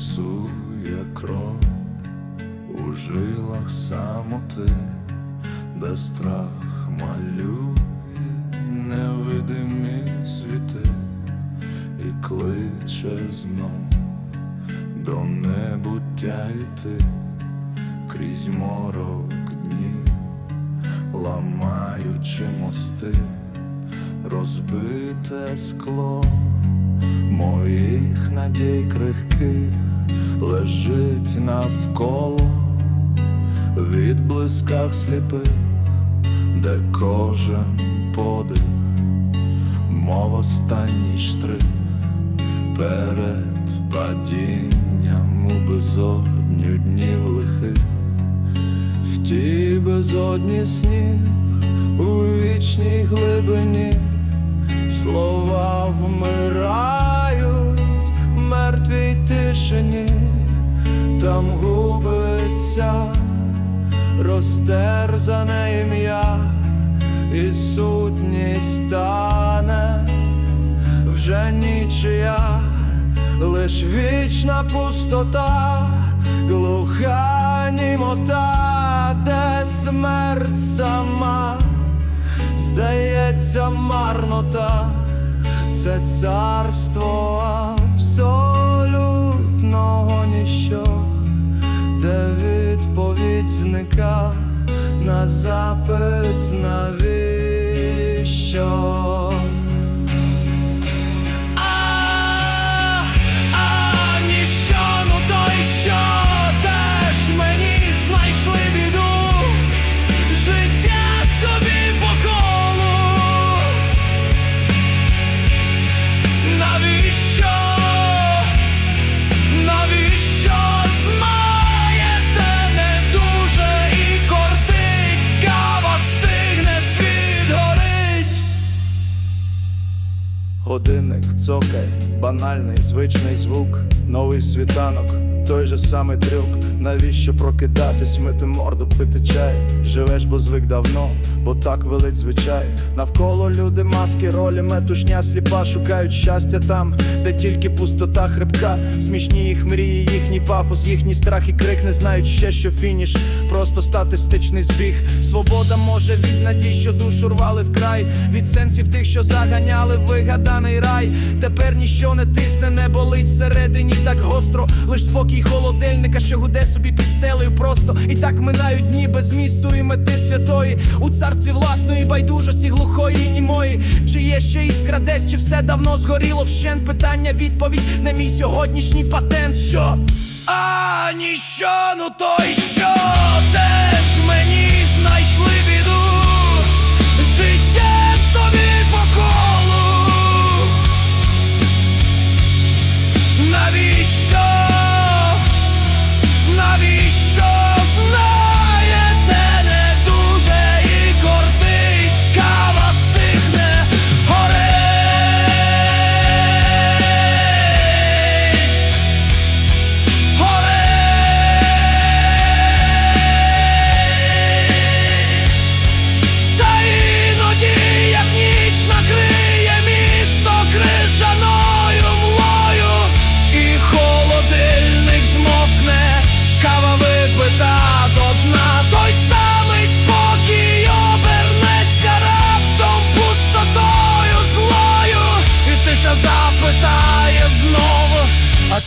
пульсує кров у жилах самоти, де страх малює невидимі світи і кличе знов до небуття йти. Крізь морок днів, ламаючи мости, розбите скло моїх надій крихких лежить навколо в відблисках сліпих, де кожен подих, мов останній штрих перед падінням у безодню днів лихих, в тій безодні снів у вічній глибині слова вмирають губиться розтерзане ім'я, і сутність стане вже нічия, лиш вічна пустота, глуха німота, де смерть сама, здається, марнота, це царство абсолютного ніщо, де відповідь на запит навіщо. Годинник банальний, звичний звук, новий світанок, той же самий трюк. Навіщо прокидатись, мити морду, пити чай? Живеш, бо звик давно, бо так велить звичай. Навколо люди, маски, ролі, метушня сліпа, шукають щастя там, де тільки пустота хребка. Смішні їх мрії, їхній пафос, їхній страх і крик не знають ще, що фініш, просто статистичний збіг. Свобода може від надій, що душу рвали вкрай, від сенсів тих, що заганяли вигаданий рай. Тепер ніщо не тисне, не болить всередині так гостро. Лиш спокій холодильника, що гуде собі під стелею просто. І так минають дні без місту і мети святої. У царстві власної байдужості глухої і мої. Чи є ще іскра десь, чи все давно згоріло вщент? Питання, відповідь, на мій сьогоднішній патент. Що? А ніщо, ну то що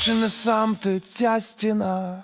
чи не сам ти ця стіна?